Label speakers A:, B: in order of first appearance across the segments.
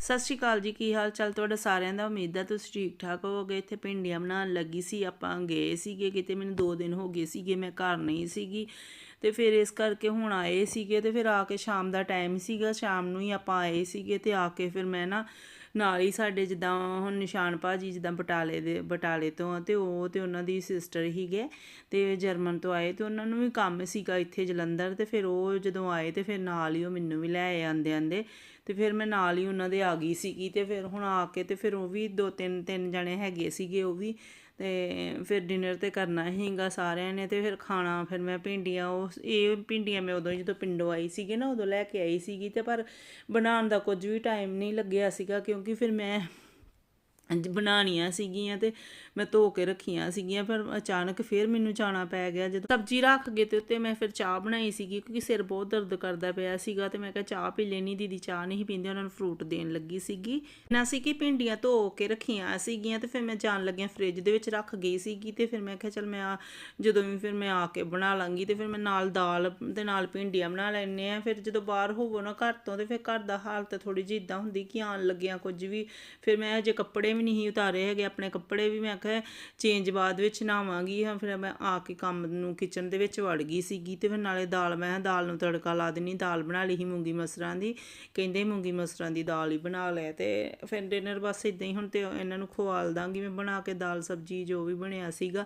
A: ਸਤਿ ਸ਼੍ਰੀ ਅਕਾਲ ਜੀ, ਕੀ ਹਾਲ ਚਾਲ ਤੁਹਾਡਾ ਸਾਰਿਆਂ ਦਾ? ਉਮੀਦ ਹੈ ਤੁਸੀਂ ਠੀਕ ਠਾਕ ਹੋਵੋਗੇ। ਇੱਥੇ ਭਿੰਡੀਆਂ ਬਣਾਉਣ ਲੱਗੀ ਸੀ, ਆਪਾਂ ਗਏ ਸੀਗੇ, ਕਿਤੇ ਮੈਨੂੰ 2 ਦਿਨ ਹੋ ਗਏ ਸੀਗੇ, ਮੈਂ ਘਰ ਨਹੀਂ ਸੀਗੀ। ਤੇ ਫਿਰ ਇਸ ਕਰਕੇ ਹੁਣ ਆਏ ਸੀਗੇ ਤੇ ਫਿਰ ਆ ਕੇ ਸ਼ਾਮ ਦਾ ਟਾਈਮ ਸੀਗਾ, ਸ਼ਾਮ ਨੂੰ ਹੀ ਆਪਾਂ ਆਏ ਸੀਗੇ ਤੇ ਆ ਕੇ ਫਿਰ ਮੈਂ ਨਾ ਨਾਲ ਹੀ ਸਾਡੇ ਜਿੱਦਾਂ ਹੁਣ ਨਿਸ਼ਾਨ ਭਾਜੀ ਜਿੱਦਾਂ ਬਟਾਲੇ ਦੇ, ਬਟਾਲੇ ਤੋਂ ਆ ਤੇ ਉਹ ਤੇ ਉਹਨਾਂ ਦੀ ਸਿਸਟਰ ਹੀਗੇ ਤੇ ਜਰਮਨ ਤੋਂ ਆਏ ਤੇ ਉਹਨਾਂ ਨੂੰ ਵੀ ਕੰਮ ਸੀਗਾ ਇੱਥੇ ਜਲੰਧਰ ਤੇ ਫਿਰ ਉਹ ਜਦੋਂ ਆਏ ਤੇ ਫਿਰ ਨਾਲ ਹੀ ਉਹ ਮੈਨੂੰ ਵੀ ਲੈ ਆਏ ਆਂਦੇ ਆਂਦੇ ਤੇ ਫਿਰ ਮੈਂ ਨਾਲ ਹੀ ਉਹਨਾਂ ਦੇ ਆ ਗਈ ਸੀਗੀ ਤੇ ਫਿਰ ਹੁਣ ਆ ਕੇ ਤੇ ਫਿਰ ਉਹ ਵੀ ਦੋ ਤਿੰਨ ਤਿੰਨ ਜਣੇ ਹੈਗੇ ਸੀਗੇ ਉਹ ਵੀ ਤੇ ਫਿਰ ਡਿਨਰ ਤੇ ਕਰਨਾ ਹੀਗਾ ਸਾਰਿਆਂ ਨੇ ਤੇ ਫਿਰ ਖਾਣਾ, ਫਿਰ ਮੈਂ ਭਿੰਡੀਆਂ ਉਹ ਇਹ ਭਿੰਡੀਆਂ ਮੈਂ ਉਦੋਂ ਜਦੋਂ ਪਿੰਡੋਂ ਆਈ ਸੀਗੀ ਨਾ ਉਦੋਂ ਲੈ ਕੇ ਆਈ ਸੀਗੀ ਤੇ ਪਰ ਬਣਾਉਣ ਦਾ ਕੁਝ ਵੀ ਟਾਈਮ ਨਹੀਂ ਲੱਗਿਆ ਸੀਗਾ ਕਿਉਂਕਿ ਫਿਰ ਮੈਂ ਬਣਾਉਣੀਆਂ ਸੀਗੀਆਂ ਤੇ ਮੈਂ ਧੋ ਕੇ ਰੱਖੀਆਂ ਸੀਗੀਆਂ ਪਰ ਅਚਾਨਕ ਫਿਰ ਮੈਨੂੰ ਜਾਣਾ ਪੈ ਗਿਆ। ਜਦੋਂ ਸਬਜ਼ੀ ਰੱਖ ਗਏ ਤੇ ਉੱਤੇ ਮੈਂ ਫਿਰ ਚਾਹ ਬਣਾਈ ਸੀਗੀ, ਕਿਉਂਕਿ ਸਿਰ ਬਹੁਤ ਦਰਦ ਕਰਦਾ ਪਿਆ ਸੀਗਾ ਤੇ ਮੈਂ ਕਿਹਾ ਚਾਹ ਪੀ ਲੈਣੀ ਦੀਦੀ ਚਾਹ ਨਹੀਂ ਪੀਂਦੇ, ਉਹਨਾਂ ਨੂੰ ਫਰੂਟ ਦੇਣ ਲੱਗੀ ਸੀਗੀ। ਨਾ ਸੀ ਕਿ ਭਿੰਡੀਆਂ ਧੋ ਕੇ ਰੱਖੀਆਂ ਸੀਗੀਆਂ ਤੇ ਫਿਰ ਮੈਂ ਜਾਣ ਲੱਗਿਆ ਫ੍ਰਿਜ ਦੇ ਵਿੱਚ ਰੱਖ ਗਈ ਸੀਗੀ ਤੇ ਫਿਰ ਮੈਂ ਕਿਹਾ ਚਲ ਮੈਂ ਆ, ਜਦੋਂ ਵੀ ਫਿਰ ਮੈਂ ਆ ਕੇ ਬਣਾ ਲਾਂਗੀ ਤੇ ਫਿਰ ਮੈਂ ਨਾਲ ਦਾਲ ਦੇ ਨਾਲ ਭਿੰਡੀਆਂ ਬਣਾ ਲੈਣੇ ਆ ਫਿਰ ਜਦੋਂ ਬਾਹਰ ਹੋਵੋ ਨਾ ਘਰ ਤੋਂ ਤੇ ਫਿਰ ਘਰ ਦਾ ਹਾਲਤ ਥੋੜੀ ਜਿਹੀ ਇਦਾਂ ਹੁੰਦੀ ਕਿ ਆਣ ਲੱਗਿਆ ਕੁਝ ਵੀ, ਫਿਰ ਮੈਂ ਅਜੇ ਕੱਪੜੇ ਵੀ ਨਹੀਂ ਉਤਾਰੇ ਹੈਗੇ, ਆਪਣੇ ਕੱਪੜੇ ਵੀ ਮੈਂ ਕਿਹਾ ਚੇਂਜ ਬਾਅਦ ਵਿੱਚ ਨਾਵਾਂਗੀ ਹਾਂ ਫਿਰ ਮੈਂ ਆ ਕੇ ਕੰਮ ਨੂੰ ਕਿਚਨ ਦੇ ਵਿੱਚ ਵੜ ਗਈ ਸੀਗੀ ਤੇ ਫਿਰ ਨਾਲੇ ਦਾਲ, ਮੈਂ ਦਾਲ ਨੂੰ ਤੜਕਾ ਲਾ ਦੇਣੀ ਦਾਲ ਬਣਾ ਲਈ ਸੀ ਮੂੰਗੀ ਮਸਰਾਂ ਦੀ, ਕਹਿੰਦੇ ਮੂੰਗੀ ਮਸਰਾਂ ਦੀ ਦਾਲ ਹੀ ਬਣਾ ਲੈ ਤੇ ਫਿਰ ਡਿਨਰ ਬਸ ਇਦਾਂ ਹੀ ਹੁਣ ਤੇ ਇਹਨਾਂ ਨੂੰ ਖਵਾਲ ਦਾਂਗੀ ਮੈਂ ਬਣਾ ਕੇ ਦਾਲ ਸਬਜੀ ਜੋ ਵੀ ਬਣਿਆ ਸੀਗਾ।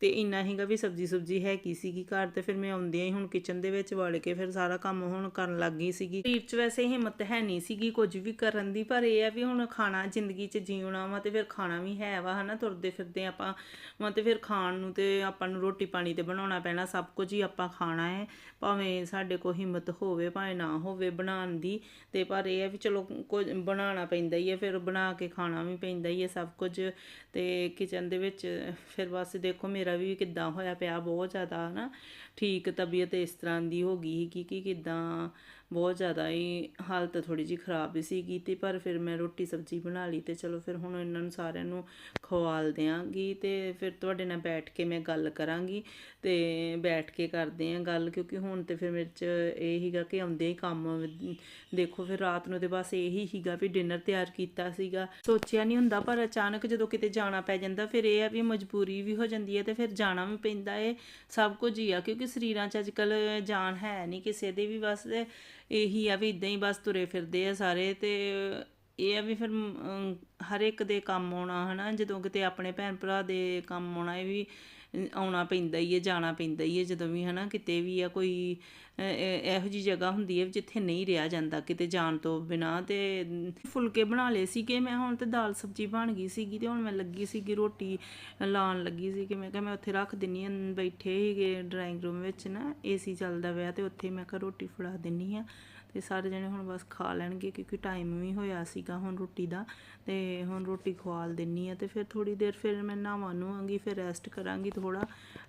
A: ਤੇ ਇੰਨਾ ਹੀਗਾ ਵੀ ਸਬਜੀ ਸੁਬਜੀ ਹੈ ਕੀ ਸੀਗੀ ਘਰ ਤੇ ਫਿਰ ਮੈਂ ਆਉਂਦਿਆਂ ਹੀ ਹੁਣ ਕਿਚਨ ਦੇ ਵਿੱਚ ਵੜ ਕੇ ਫਿਰ ਸਾਰਾ ਕੰਮ ਹੁਣ ਕਰਨ ਲੱਗ ਗਈ ਸੀਗੀ। ਸਰੀਰ 'ਚ ਵੈਸੇ ਹਿੰਮਤ ਹੈ ਨਹੀਂ ਸੀਗੀ ਕੁਝ ਵੀ ਕਰਨ ਦੀ, ਪਰ ਇਹ ਆ ਵੀ ਹੁਣ ਖਾਣਾ ਜ਼ਿੰਦਗੀ 'ਚ ਜੀਉਣਾ ਵਾ ਤੇ ਫਿਰ ਖਾਣਾ ਵੀ ਹੈ ਵਾ ਹਨਾ, ਤੁਰਦੇ ਫਿਰਦੇ ਆਪਾਂ ਵਾ ਤੇ ਫਿਰ ਖਾਣ ਨੂੰ ਤੇ ਆਪਾਂ ਨੂੰ ਰੋਟੀ ਪਾਣੀ ਤੇ ਬਣਾਉਣਾ ਪੈਣਾ, ਸਭ ਕੁਝ ਹੀ ਆਪਾਂ ਖਾਣਾ ਹੈ, ਭਾਵੇਂ ਸਾਡੇ ਕੋਲ ਹਿੰਮਤ ਹੋਵੇ, ਭਾਵੇਂ ਨਾ ਹੋਵੇ ਬਣਾਉਣ ਦੀ ਤੇ ਪਰ ਇਹ ਆ ਵੀ ਚਲੋ ਕੁਝ ਬਣਾਉਣਾ ਪੈਂਦਾ ਹੀ ਹੈ, ਫਿਰ ਬਣਾ ਕੇ ਖਾਣਾ ਵੀ ਪੈਂਦਾ ਹੀ ਹੈ ਸਭ ਕੁਝ ਤੇ ਕਿਚਨ ਦੇ ਵਿੱਚ ਫਿਰ ਬਸ ਦੇਖੋ ਮੇਰੇ ਵੀ ਕਿੱਦਾਂ ਹੋਇਆ ਪਿਆ ਬਹੁਤ ਜ਼ਿਆਦਾ ਹਨਾ, ਠੀਕ ਤਬੀਅਤ ਇਸ ਤਰ੍ਹਾਂ ਦੀ ਹੋ ਗਈ ਕਿ ਕਿ ਕਿੱਦਾਂ ਬਹੁਤ ਜ਼ਿਆਦਾ ਹੀ ਹਾਲਤ ਥੋੜੀ ਜਿਹੀ ਖਰਾਬ ਸੀਗੀ ਤੇ ਪਰ ਫਿਰ ਮੈਂ ਰੋਟੀ ਸਬਜ਼ੀ ਬਣਾ ਲਈ ਤੇ ਚਲੋ ਫਿਰ ਹੁਣ ਇਹਨਾਂ ਨੂੰ ਸਾਰਿਆਂ ਨੂੰ ਖਵਾਲ ਦਿਆਂਗੀ ਤੇ ਫਿਰ ਤੁਹਾਡੇ ਨਾਲ ਬੈਠ ਕੇ ਮੈਂ ਗੱਲ ਕਰਾਂਗੀ ਤੇ ਬੈਠ ਕੇ ਕਰਦੇ ਆਂ ਗੱਲ ਕਿਉਂਕਿ ਹੁਣ ਤੇ ਫਿਰ ਮੇਰੇ ਚ ਇਹ ਹੀਗਾ ਕਿ ਆਉਂਦੇ ਹੀ ਕੰਮ ਦੇਖੋ ਫਿਰ ਰਾਤ ਨੂੰ ਤੇ ਬਸ ਇਹੀ ਹੀਗਾ ਵੀ ਡਿਨਰ ਤਿਆਰ ਕੀਤਾ ਸੀਗਾ। ਸੋਚਿਆ ਨਹੀਂ ਹੁੰਦਾ ਪਰ ਅਚਾਨਕ ਜਦੋਂ ਕਿਤੇ ਜਾਣਾ ਪੈ ਜਾਂਦਾ ਫਿਰ ਇਹ ਆ ਵੀ ਮਜਬੂਰੀ ਵੀ ਹੋ ਜਾਂਦੀ ਹੈ ਤੇ ਫਿਰ ਜਾਣਾ ਵੀ ਪੈਂਦਾ ਏ ਸਭ ਕੁਝ ਹੀ ਆ ਕਿਉਂਕਿ ਸਰੀਰਾਂ 'ਚ ਅੱਜਕੱਲ ਜਾਨ ਹੈ ਨਹੀਂ ਕਿਸੇ ਦੇ ਵੀ ਬਸ ਇਹੀ ਆ ਵੀ ਇਦਾਂ ਹੀ ਬਸ ਤੁਰੇ ਫਿਰਦੇ ਆ ਸਾਰੇ ਤੇ ਇਹ ਆ ਵੀ ਫਿਰ ਹਰ ਇੱਕ ਦੇ ਕੰਮ ਆਉਣਾ ਹਨਾ, ਜਦੋਂ ਕਿਤੇ ਆਪਣੇ ਭੈਣ ਭਰਾ ਦੇ ਕੰਮ ਆਉਣਾ, ਇਹ ਵੀ ਆਉਣਾ ਪੈਂਦਾ ਹੀ ਹੈ, ਜਾਣਾ ਪੈਂਦਾ ਹੀ ਹੈ, ਜਦੋਂ ਵੀ ਹਨਾ ਕਿਤੇ ਵੀ ਆ ਕੋਈ ਇਹੋ ਜੀ ਜਗ੍ਹਾ ਹੁੰਦੀ ਹੈ ਜਿੱਥੇ ਨਹੀਂ ਰਿਹਾ ਜਾਂਦਾ ਕਿਤੇ ਜਾਣ ਤੋਂ ਬਿਨਾ ਤੇ ਫੁਲਕੇ ਬਣਾ ਲਏ ਸੀਗੇ, ਮੈਂ ਹੁਣ ਤੇ ਦਾਲ ਸਬਜ਼ੀ ਬਣ ਗਈ ਸੀਗੀ ਤੇ ਹੁਣ ਮੈਂ ਲੱਗੀ ਸੀਗੀ ਰੋਟੀ ਲਾਉਣ ਲੱਗੀ ਸੀ ਕਿ ਮੈਂ ਕਿਹਾ ਮੈਂ ਉੱਥੇ ਰੱਖ ਦਿੰਨੀ ਆ ਬੈਠੇ ਹੀਗੇ ਡਰਾਇੰਗ ਰੂਮ ਵਿੱਚ ਨਾ, ਏਸੀ ਚੱਲਦਾ ਪਿਆ ਤੇ ਉੱਥੇ ਮੈਂ ਕਿਹਾ ਰੋਟੀ ਫੜਾ ਦਿੰਨੀ ਆ ਤੇ ਸਾਰੇ ਜਣੇ ਹੁਣ ਬਸ ਖਾ ਲੈਣਗੇ ਕਿਉਂਕਿ ਟਾਈਮ ਵੀ ਹੋਇਆ ਸੀਗਾ ਹੁਣ ਰੋਟੀ ਦਾ ਤੇ ਹੁਣ ਰੋਟੀ ਖਵਾਲ ਦਿੰਨੀ ਆ ਤੇ ਫਿਰ ਥੋੜੀ ਦੇਰ ਫਿਰ ਮੈਂ ਨਹਾਵਾਂ ਨੂੰਗੀ ਫਿਰ ਰੈਸਟ ਕਰਾਂਗੀ ਥੋੜਾ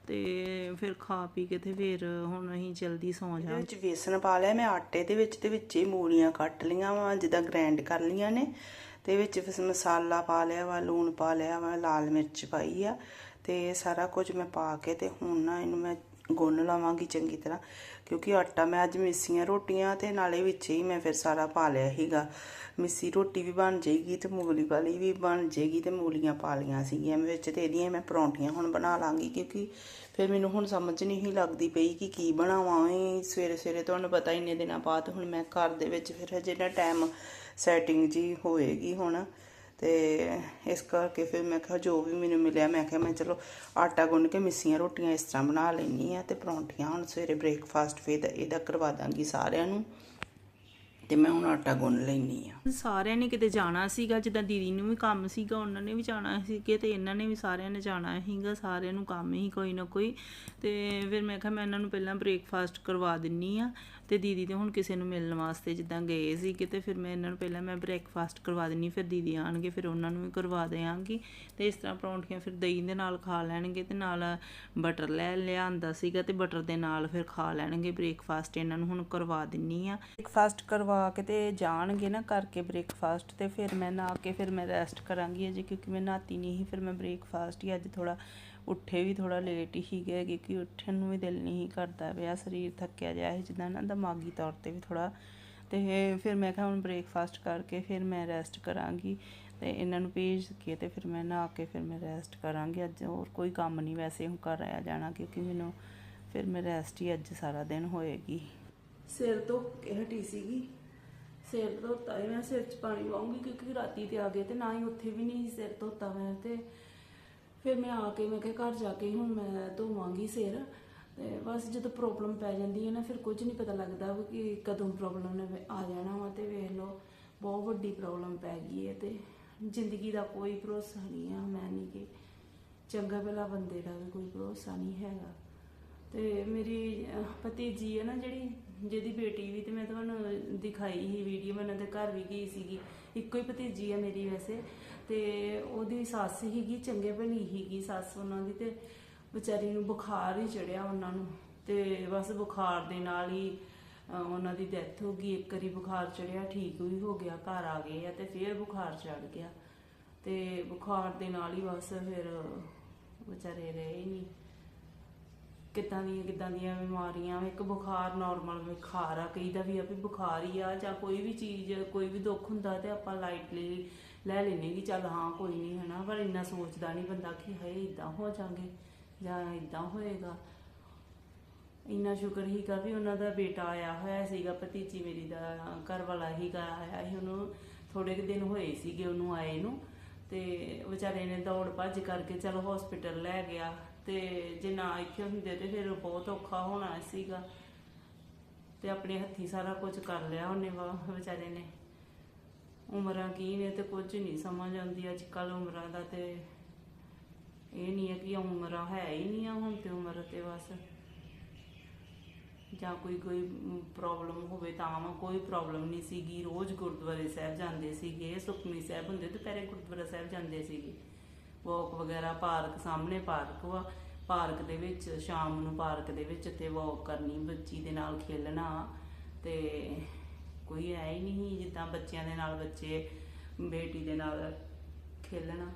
A: ਤੇ ਫਿਰ ਖਾ ਪੀ ਕੇ ਤੇ ਫਿਰ ਹੁਣ ਅਸੀਂ ਜਲਦੀ ਸੌਂ ਜਾਵਾਂਗੇ।
B: ਵਿੱਚ ਵੇਸਣ ਪਾ ਲਿਆ ਮੈਂ ਆਟੇ ਦੇ ਵਿੱਚ ਤੇ ਵਿੱਚ ਹੀ ਮੂਲੀਆਂ ਕੱਟ ਲੀਆਂ ਵਾ ਜਿੱਦਾਂ ਗ੍ਰਾਈਂਡ ਕਰ ਲੀਆਂ ਨੇ। ਤੇ ਵਿੱਚ ਫਿਰ ਮਸਾਲਾ ਪਾ ਲਿਆ ਵਾ ਲੂਣ ਪਾ ਲਿਆ ਵਾ ਲਾਲ ਮਿਰਚ ਪਾਈ ਆ ਤੇ ਸਾਰਾ ਕੁਝ ਮੈਂ ਪਾ ਕੇ ਤੇ ਹੁਣ ਨਾ ਇਹਨੂੰ ਮੈਂ ਗੁੰਨ ਲਵਾਂਗੀ ਚੰਗੀ ਤਰ੍ਹਾਂ, ਕਿਉਂਕਿ ਆਟਾ ਮੈਂ ਅੱਜ ਮਿੱਸੀਆਂ ਰੋਟੀਆਂ ਤੇ ਨਾਲੇ ਵਿੱਚ ਹੀ ਮੈਂ ਫਿਰ ਸਾਰਾ ਪਾ ਲਿਆ ਹੀਗਾ ਮਿੱਸੀ ਰੋਟੀ ਵੀ ਬਣ ਜਾਏਗੀ ਤੇ ਮੂਲੀ ਵਾਲੀ ਵੀ ਬਣ ਜਾਏਗੀ ਤੇ ਮੂਲੀਆਂ ਪਾ ਲੀਆਂ ਸੀਗੀਆਂ ਵਿੱਚ ਤੇ ਇਹਦੀਆਂ ਮੈਂ ਪਰੌਂਠੀਆਂ ਹੁਣ ਬਣਾ ਲਾਂਗੀ, ਕਿਉਂਕਿ ਫਿਰ ਮੈਨੂੰ ਹੁਣ ਸਮਝ ਨਹੀਂ ਲੱਗਦੀ ਪਈ ਕਿ ਕੀ ਬਣਾਵਾਂ ਸਵੇਰੇ ਸਵੇਰੇ ਤੁਹਾਨੂੰ ਪਤਾ ਇੰਨੇ ਦਿਨਾਂ ਬਾਅਦ ਹੁਣ ਮੈਂ ਘਰ ਦੇ ਵਿੱਚ ਫਿਰ ਹਜੇ ਨਾ ਟਾਈਮ ਸੈਟਿੰਗ ਜੀ ਹੋਏਗੀ ਹੁਣ। ਤੇ ਇਸ ਕਰਕੇ ਫਿਰ ਮੈਂ ਕਿਹਾ ਜੋ ਵੀ ਮੈਨੂੰ ਮਿਲਿਆ, ਮੈਂ ਕਿਹਾ ਮੈਂ ਚਲੋ ਆਟਾ ਗੁੰਨ ਕੇ ਮਿੱਸੀਆਂ ਰੋਟੀਆਂ ਇਸ ਤਰ੍ਹਾਂ ਬਣਾ ਲੈਣੀ ਆ ਤੇ ਪਰੌਂਠੀਆਂ ਹੁਣ ਸਵੇਰੇ ਬ੍ਰੇਕਫਾਸਟ ਫਿਰ ਇਹਦਾ ਕਰਵਾ ਦਾਂਗੀ ਸਾਰਿਆਂ ਨੂੰ ਤੇ ਮੈਂ ਹੁਣ ਆਟਾ ਗੁੰਨ ਲੈਣੀ ਆ
A: ਸਾਰਿਆਂ ਨੇ ਕਿਤੇ ਜਾਣਾ ਸੀਗਾ, ਜਿੱਦਾਂ ਦੀਦੀ ਨੂੰ ਵੀ ਕੰਮ ਸੀਗਾ, ਉਹਨਾਂ ਨੇ ਵੀ ਜਾਣਾ ਸੀਗੇ ਤੇ ਇਹਨਾਂ ਨੇ ਵੀ ਸਾਰਿਆਂ ਨੇ ਜਾਣਾ ਸੀਗਾ, ਸਾਰਿਆਂ ਨੂੰ ਕੰਮ ਹੀ ਕੋਈ ਨਾ ਕੋਈ ਤੇ ਫਿਰ ਮੈਂ ਕਿਹਾ ਮੈਂ ਇਹਨਾਂ ਨੂੰ ਪਹਿਲਾਂ ਬ੍ਰੇਕਫਾਸਟ ਕਰਵਾ ਦਿੰਨੀ ਆ ਤੇ ਦੀਦੀ ਤੇ ਹੁਣ ਕਿਸੇ ਨੂੰ ਮਿਲਣ ਵਾਸਤੇ ਜਿੱਦਾਂ ਗਏ ਸੀ ਕਿਤੇ, ਫਿਰ ਮੈਂ ਇਹਨਾਂ ਨੂੰ ਪਹਿਲਾਂ ਮੈਂ ਬ੍ਰੇਕਫਾਸਟ ਕਰਵਾ ਦਿੰਨੀ, ਫਿਰ ਦੀਦੀ ਆਣਗੇ, ਫਿਰ ਉਹਨਾਂ ਨੂੰ ਵੀ ਕਰਵਾ ਦੇਵਾਂਗੀ ਤੇ ਇਸ ਤਰ੍ਹਾਂ ਪਰੌਂਠੀਆਂ ਫਿਰ ਦਹੀਂ ਦੇ ਨਾਲ ਖਾ ਲੈਣਗੇ ਤੇ ਨਾਲ ਬਟਰ ਲੈ ਲਿਆਂਦਾ ਸੀਗਾ ਤੇ ਬਟਰ ਦੇ ਨਾਲ ਫਿਰ ਖਾ ਲੈਣਗੇ ਬ੍ਰੇਕਫਾਸਟ ਇਹਨਾਂ ਨੂੰ ਹੁਣ ਕਰਵਾ ਦਿੰਨੀ ਆ। ਬ੍ਰੇਕਫਾਸਟ ਕਰਵਾ ਕੇ ਤੇ ਜਾਣਗੇ ਨਾ ਕਰਕੇ ਬ੍ਰੇਕਫਾਸਟ ਤੇ ਫਿਰ ਮੈਂ ਨਾ ਕੇ ਫਿਰ ਮੈਂ ਰੈਸਟ ਕਰਾਂਗੀ ਅਜੇ ਕਿਉਂਕਿ ਮੈਂ ਨਾਤੀ ਨਹੀਂ ਸੀ, ਫਿਰ ਮੈਂ ਬ੍ਰੇਕਫਾਸਟ ਹੀ ਅੱਜ ਥੋੜਾ ਉੱਠੇ ਵੀ ਥੋੜਾ ਲੇਟ ਹੀ ਸੀਗੇ ਕਿਉਂਕਿ ਉੱਠਣ ਨੂੰ ਵੀ ਦਿਲ ਨਹੀਂ ਕਰਦਾ ਪਿਆ, ਸਰੀਰ ਥੱਕਿਆ ਜਿਹਾ ਹੈ ਜਿੱਦਾਂ ਨਾ ਦਿਮਾਗੀ ਤੌਰ ਤੇ ਵੀ ਥੋੜਾ ਤੇ ਫਿਰ ਮੈਂ ਕਿਹਾ ਹੁਣ ਬ੍ਰੇਕਫਾਸਟ ਕਰਕੇ ਫਿਰ ਮੈਂ ਰੈਸਟ ਕਰਾਂਗੀ ਤੇ ਇਹਨਾਂ ਨੂੰ ਭੇਜ ਕੇ ਤੇ ਫਿਰ ਮੈਂ ਨਹਾ ਕੇ ਫਿਰ ਮੈਂ ਰੈਸਟ ਕਰਾਂਗੀ। ਅੱਜ ਹੋਰ ਕੋਈ ਕੰਮ ਨਹੀਂ ਵੈਸੇ ਹੁਣ ਘਰ ਆਇਆ ਜਾਣਾ ਕਿਉਂਕਿ ਮੈਨੂੰ ਫਿਰ ਮੈਂ ਰੈਸਟ ਹੀ ਅੱਜ ਸਾਰਾ ਦਿਨ ਹੋਏਗੀ। ਸਿਰ ਧੋ ਕੇ ਹਟੀ ਸੀਗੀ। ਸਿਰ ਧੋਤਾ ਹੀ ਮੈਂ, ਸਿਰ 'ਚ ਪਾਣੀ ਪਾਉਂਗੀ ਕਿਉਂਕਿ ਰਾਤੀ ਤੇ ਆ ਗਏ ਤੇ ਨਾ ਹੀ ਉੱਥੇ ਵੀ ਨਹੀਂ ਸਿਰ ਧੋਤਾ ਮੈਂ ਤੇ ਫਿਰ ਮੈਂ ਆ ਕੇ, ਮੈਂ ਕਿਹਾ ਘਰ ਜਾ ਕੇ ਹੁਣ ਮੈਂ ਧੋਵਾਂਗੀ ਸਿਰ। ਤੇ ਬਸ ਜਦੋਂ ਪ੍ਰੋਬਲਮ ਪੈ ਜਾਂਦੀ ਹੈ ਨਾ, ਫਿਰ ਕੁਝ ਨਹੀਂ ਪਤਾ ਲੱਗਦਾ ਕਿ ਕਦੋਂ ਪ੍ਰੋਬਲਮ ਨੇ ਆ ਜਾਣਾ ਵਾ ਤੇ ਵੇਖ ਲਓ, ਬਹੁਤ ਵੱਡੀ ਪ੍ਰੋਬਲਮ ਪੈ ਗਈ ਹੈ ਤੇ ਜ਼ਿੰਦਗੀ ਦਾ ਕੋਈ ਭਰੋਸਾ ਨਹੀਂ ਆ। ਮੈਂ ਨਹੀਂ ਕਿ ਚੰਗਾ ਭਲਾ ਬੰਦੇ ਦਾ ਵੀ ਕੋਈ ਭਰੋਸਾ ਨਹੀਂ ਹੈਗਾ। ਤੇ ਮੇਰੀ ਭਤੀਜੀ ਹੈ ਨਾ ਜਿਹੜੀ, ਜਿਹਦੀ ਬੇਟੀ ਵੀ ਤੇ ਮੈਂ ਤੁਹਾਨੂੰ ਦਿਖਾਈ ਸੀ ਵੀਡੀਓ, ਮੈਂ ਉਹਨਾਂ ਦੇ ਘਰ ਵੀ ਗਈ ਸੀਗੀ। ਇੱਕੋ ਹੀ ਭਤੀਜੀ ਹੈ ਮੇਰੀ ਵੈਸੇ। ਤੇ ਉਹਦੀ ਸੱਸ ਹੀਗੀ ਚੰਗੇ ਭਲੀ ਹੀਗੀ ਸੱਸ ਉਹਨਾਂ ਦੀ ਤੇ ਵਿਚਾਰੀ ਨੂੰ ਬੁਖਾਰ ਹੀ ਚੜਿਆ ਉਹਨਾਂ ਨੂੰ ਤੇ ਬਸ ਬੁਖਾਰ ਦੇ ਨਾਲ ਹੀ ਉਹਨਾਂ ਦੀ ਡੈਥ ਹੋ ਗਈ, ਇੱਕ ਵਾਰੀ ਬੁਖਾਰ ਚੜਿਆ, ਠੀਕ ਵੀ ਹੋ ਗਿਆ, ਘਰ ਆ ਗਏ ਆ ਤੇ ਫਿਰ ਬੁਖਾਰ ਚੜ ਗਿਆ ਤੇ ਬੁਖਾਰ ਦੇ ਨਾਲ ਹੀ ਬਸ ਫਿਰ ਵਿਚਾਰੇ ਰਹੇ ਹੀ ਨਹੀਂ। ਕਿੱਦਾਂ ਦੀਆਂ ਕਿੱਦਾਂ ਦੀਆਂ ਬਿਮਾਰੀਆਂ ਇੱਕ ਬੁਖਾਰ ਨਾਰਮਲ ਬੁਖਾਰ ਆ, ਕਈ ਦਾ ਵੀ ਆ ਵੀ ਬੁਖਾਰ ਹੀ ਆ, ਜਾਂ ਕੋਈ ਵੀ ਚੀਜ਼, ਕੋਈ ਵੀ ਦੁੱਖ ਹੁੰਦਾ ਤੇ ਆਪਾਂ ਲਾਈਟਲੀ ਲੈ ਲੈਨੇ ਕਿ ਚੱਲ ਹਾਂ, ਕੋਈ ਨਹੀਂ ਹਨਾ, ਪਰ ਇੰਨਾ ਸੋਚਦਾ ਨਹੀਂ ਬੰਦਾ ਕਿ ਹਏ ਇਦਾਂ ਹੋ ਜਾਾਂਗੇ ਜਾਂ ਇਦਾਂ ਹੋਏਗਾ। ਇੰਨਾ ਸ਼ੁਕਰ ਹੀਗਾ ਵੀ ਉਹਨਾਂ ਦਾ ਬੇਟਾ ਆਇਆ ਹੋਇਆ ਸੀਗਾ, ਭਤੀਜੀ ਮੇਰੀ ਦਾ ਘਰ ਵਾਲਾ ਹੀ ਹੀਗਾ ਆਇਆ ਸੀ ਉਹਨੂੰ ਥੋੜੇ ਕੁ ਦਿਨ ਹੋਏ ਸੀਗੇ ਉਹਨੂੰ ਆਏ ਨੂੰ, ਤੇ ਵਿਚਾਰੇ ਨੇ ਦੌੜ ਭੱਜ ਕਰਕੇ ਚਲੋ ਹਸਪੀਟਲ ਲੈ ਗਿਆ। ਤੇ ਜੇ ਨਾ ਇੱਥੇ ਹੁੰਦੇ ਤੇ ਫਿਰ ਬਹੁਤ ਔਖਾ ਹੋਣਾ ਸੀਗਾ। ਤੇ ਆਪਣੇ ਹੱਥੀ ਸਾਰਾ ਕੁਝ ਕਰ ਲਿਆ ਉਹਨੇ ਵਾ, ਵਿਚਾਰੇ ਨੇ। ਉਮਰਾਂ ਕੀ ਨੇ ਤੇ ਕੁਝ ਨਹੀਂ ਸਮਝ ਆਉਂਦੀ ਅੱਜ ਕੱਲ ਉਮਰਾਂ ਦਾ ਤੇ। ਇਹ ਨਹੀਂ ਹੈ ਕਿ ਉਮਰਾਂ ਹੈ ਹੀ ਨਹੀਂ ਆ ਹੁਣ ਤੇ ਉਮਰ ਤੇ ਬਸ। ਜਾਂ ਕੋਈ ਕੋਈ ਪ੍ਰੋਬਲਮ ਹੋਵੇ ਤਾਂ ਵਾ, ਕੋਈ ਪ੍ਰੋਬਲਮ ਨਹੀਂ ਸੀਗੀ। ਰੋਜ਼ ਗੁਰਦੁਆਰੇ ਸਾਹਿਬ ਜਾਂਦੇ ਸੀਗੇ, ਸੁਖਮਨੀ ਸਾਹਿਬ ਹੁੰਦੇ ਦੁਪਹਿਰੇ ਗੁਰਦੁਆਰਾ ਸਾਹਿਬ ਜਾਂਦੇ ਸੀਗੇ। ਵਾਕ ਵਗੈਰਾ ਪਾਰਕ ਸਾਹਮਣੇ ਪਾਰਕ ਵਾ ਪਾਰਕ ਦੇ ਵਿੱਚ ਸ਼ਾਮ ਨੂੰ ਪਾਰਕ ਦੇ ਵਿੱਚ ਤੇ ਵਾਕ ਕਰਨੀ ਬੱਚੀ ਦੇ ਨਾਲ ਖੇਲਣਾ ਤੇ ਕੋਈ ਐ ਹੀ ਨਹੀਂ ਜਿੱਦਾਂ ਬੱਚਿਆਂ ਦੇ ਨਾਲ ਬੱਚੇ ਬੇਟੀ ਦੇ ਨਾਲ ਖੇਲਣਾ।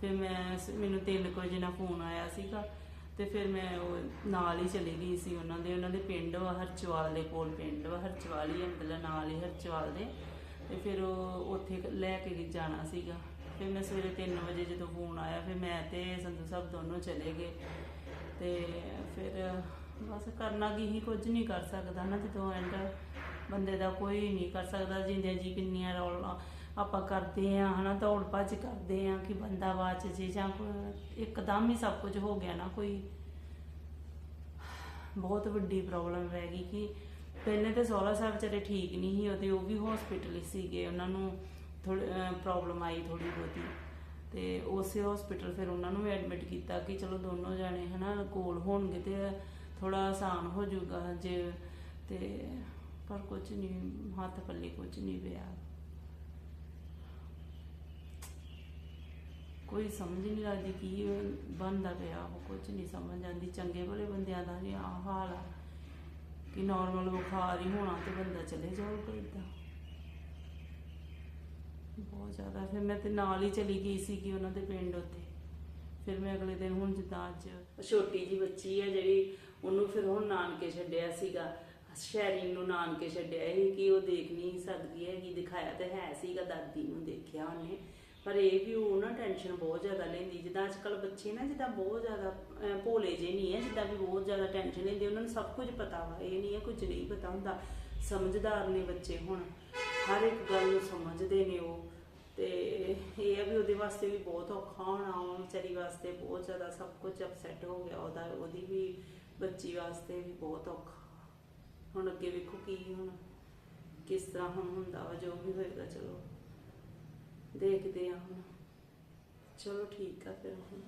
A: ਫਿਰ ਮੈਂ ਮੈਨੂੰ 3 ਵਜੇ ਨਾਲ ਫੋਨ ਆਇਆ ਸੀਗਾ ਤੇ ਫਿਰ ਮੈਂ ਉਹ ਨਾਲ ਹੀ ਚਲੀ ਗਈ ਸੀ ਉਹਨਾਂ ਦੇ ਉਹਨਾਂ ਦੇ ਪਿੰਡ ਵਾ ਹਰਚਵਾਲ ਦੇ ਕੋਲ ਪਿੰਡ ਵਾ ਹਰਚਵਾਲ ਹੀ ਆ, ਮਤਲਬ ਨਾਲ ਹੀ ਹਰਚਵਾਲ ਦੇ। ਤੇ ਫਿਰ ਉਹ ਉੱਥੇ ਲੈ ਕੇ ਜਾਣਾ ਸੀਗਾ। ਫਿਰ ਮੈਂ ਸਵੇਰੇ 3 ਵਜੇ ਜਦੋਂ ਫੋਨ ਆਇਆ, ਫਿਰ ਮੈਂ ਤੇ ਸੰਧੂ ਸਾਹਿਬ ਦੋਨੋਂ ਚਲੇ ਗਏ। ਤੇ ਫਿਰ ਬਸ ਕਰਨਾ ਕੀ ਹੀ ਕੁਝ ਨਹੀਂ ਕਰ ਸਕਦਾ ਨਾ ਜਦੋਂ ਐਂਡ ਬੰਦੇ ਦਾ ਕੋਈ ਨਹੀਂ ਕਰ ਸਕਦਾ ਜਿੰਦੇ ਜੀ ਕਿੰਨੀਆਂ ਰੌਲਾ ਆਪਾਂ ਕਰਦੇ ਆ ਹਨਾ, ਦੌੜ ਭੱਜ ਕਰਦੇ ਆ ਕਿ ਬੰਦਾ ਬਾਚ ਜੇ ਜਾਂ ਇੱਕਦਮ ਹੀ ਸਭ ਕੁਝ ਹੋ ਗਿਆ ਨਾ, ਕੋਈ ਬਹੁਤ ਵੱਡੀ ਪ੍ਰੋਬਲਮ ਰਹਿ ਗਈ ਕਿ ਪਹਿਲੇ ਤਾਂ ਸੋਹਰਾ ਸਾਹਿਬ ਵਿਚਾਰੇ ਠੀਕ ਨਹੀਂ ਸੀ, ਉਹਦੇ ਉਹ ਵੀ ਹਸਪੀਟਲ ਹੀ ਸੀਗੇ, ਉਹਨਾਂ ਨੂੰ ਥੋੜੀ ਪ੍ਰੋਬਲਮ ਆਈ ਥੋੜੀ ਬਹੁਤੀ। ਤੇ ਉਸੇ ਹਸਪੀਟਲ ਫਿਰ ਉਹਨਾਂ ਨੂੰ ਐਡਮਿਟ ਕੀਤਾ ਕਿ ਚਲੋ ਦੋਨੋਂ ਜਾਣੇ ਹਨਾ ਕੋਲ ਹੋਣਗੇ ਤੇ ਥੋੜਾ ਆਸਾਨ ਹੋ ਜਾਊਗਾ ਜੇ, ਤੇ ਪਰ ਕੁਝ ਨਹੀਂ, ਹੱਥ ਪੱਲੇ ਕੁਝ ਨਹੀਂ ਪਿਆ। ਕੋਈ ਸਮਝ ਨਹੀਂ ਲੱਗਦੀ ਕੀ ਬਣਦਾ ਪਿਆ ਉਹ ਕੁਝ ਨਹੀਂ ਸਮਝ ਆਉਂਦੀ, ਚੰਗੇ ਭਲੇ ਬੰਦਿਆਂ ਦਾ ਵੀ ਆਹ ਹਾਲ ਆ। ਕਿ ਨਾਰਮਲ ਬੁਖਾਰ ਹੀ ਹੋਣਾ ਤੇ ਬੰਦਾ ਚਲੇ ਜਾਊਗਾ ਇਦਾਂ ਬਹੁਤ ਜ਼ਿਆਦਾ। ਫਿਰ ਮੈਂ ਤੇ ਨਾਲ ਹੀ ਚਲੀ ਗਈ ਸੀ ਕਿ ਉਹਨਾਂ ਦੇ ਪਿੰਡ ਉੱਥੇ। ਫਿਰ ਮੈਂ ਅਗਲੇ ਦਿਨ ਹੁਣ ਜਿੱਦਾਂ ਅੱਜ ਛੋਟੀ ਜੀ ਬੱਚੀ ਹੈ ਜਿਹੜੀ ਉਹਨੂੰ ਫਿਰ ਹੁਣ ਨਾਨਕੇ ਛੱਡਿਆ ਸੀਗਾ। ਸ਼ੈਰੀ ਨੂੰ ਨਾਨਕੇ ਛੱਡਿਆ ਸੀ ਕਿ ਉਹ ਦੇਖ ਨਹੀਂ ਸਕਦੀ ਹੈਗੀ, ਦਿਖਾਇਆ ਤੇ ਹੈ ਸੀਗਾ, ਦਾਦੀ ਨੂੰ ਦੇਖਿਆ ਉਹਨੇ। ਪਰ ਇਹ ਵੀ ਉਹ ਨਾ ਟੈਨਸ਼ਨ ਬਹੁਤ ਜ਼ਿਆਦਾ ਲੈਂਦੀ ਜਿੱਦਾਂ ਅੱਜ ਕੱਲ ਬੱਚੇ ਨਾ ਜਿੱਦਾਂ ਬਹੁਤ ਜ਼ਿਆਦਾ ਅਹ, ਭੋਲੇ ਜੇ ਨਹੀਂ ਹੈ ਜਿੱਦਾਂ ਵੀ ਬਹੁਤ ਜ਼ਿਆਦਾ ਟੈਨਸ਼ਨ ਲੈਂਦੇ ਉਹਨਾਂ ਨੂੰ ਸਭ ਕੁਝ ਪਤਾ ਵਾ ਇਹ ਨਹੀਂ ਹੈ ਕੁਝ ਨਹੀਂ ਪਤਾ ਹੁੰਦਾ ਸਮਝਦਾਰ ਨੇ ਬੱਚੇ ਹੁਣ ਹਰ ਇੱਕ ਗੱਲ ਨੂੰ ਸਮਝਦੇ ਨੇ ਉਹ ਤੇ ਇਹ ਆ ਵੀ ਉਹਦੇ ਵਾਸਤੇ ਵੀ ਬਹੁਤ ਔਖਾ ਹੋਣਾ ਉਹ ਵਿਚਾਰੀ ਵਾਸਤੇ ਬਹੁਤ ਜ਼ਿਆਦਾ ਸਭ ਕੁਝ ਅਪਸੈਟ ਹੋ ਗਿਆ ਉਹਦਾ ਉਹਦੀ ਵੀ ਬੱਚੀ ਵਾਸਤੇ ਵੀ ਬਹੁਤ ਔਖਾ। ਹੁਣ ਅੱਗੇ ਵੇਖੋ ਕੀ ਹੁਣ ਕਿਸ ਤਰ੍ਹਾਂ ਹੁਣ ਹੁੰਦਾ ਵਾ ਜੋ ਵੀ ਹੋਏਗਾ ਚਲੋ। ਦੇਖਦੇ ਆ ਹੁਣ। ਚਲੋ ਠੀਕ ਆ ਫਿਰ ਹੁਣ।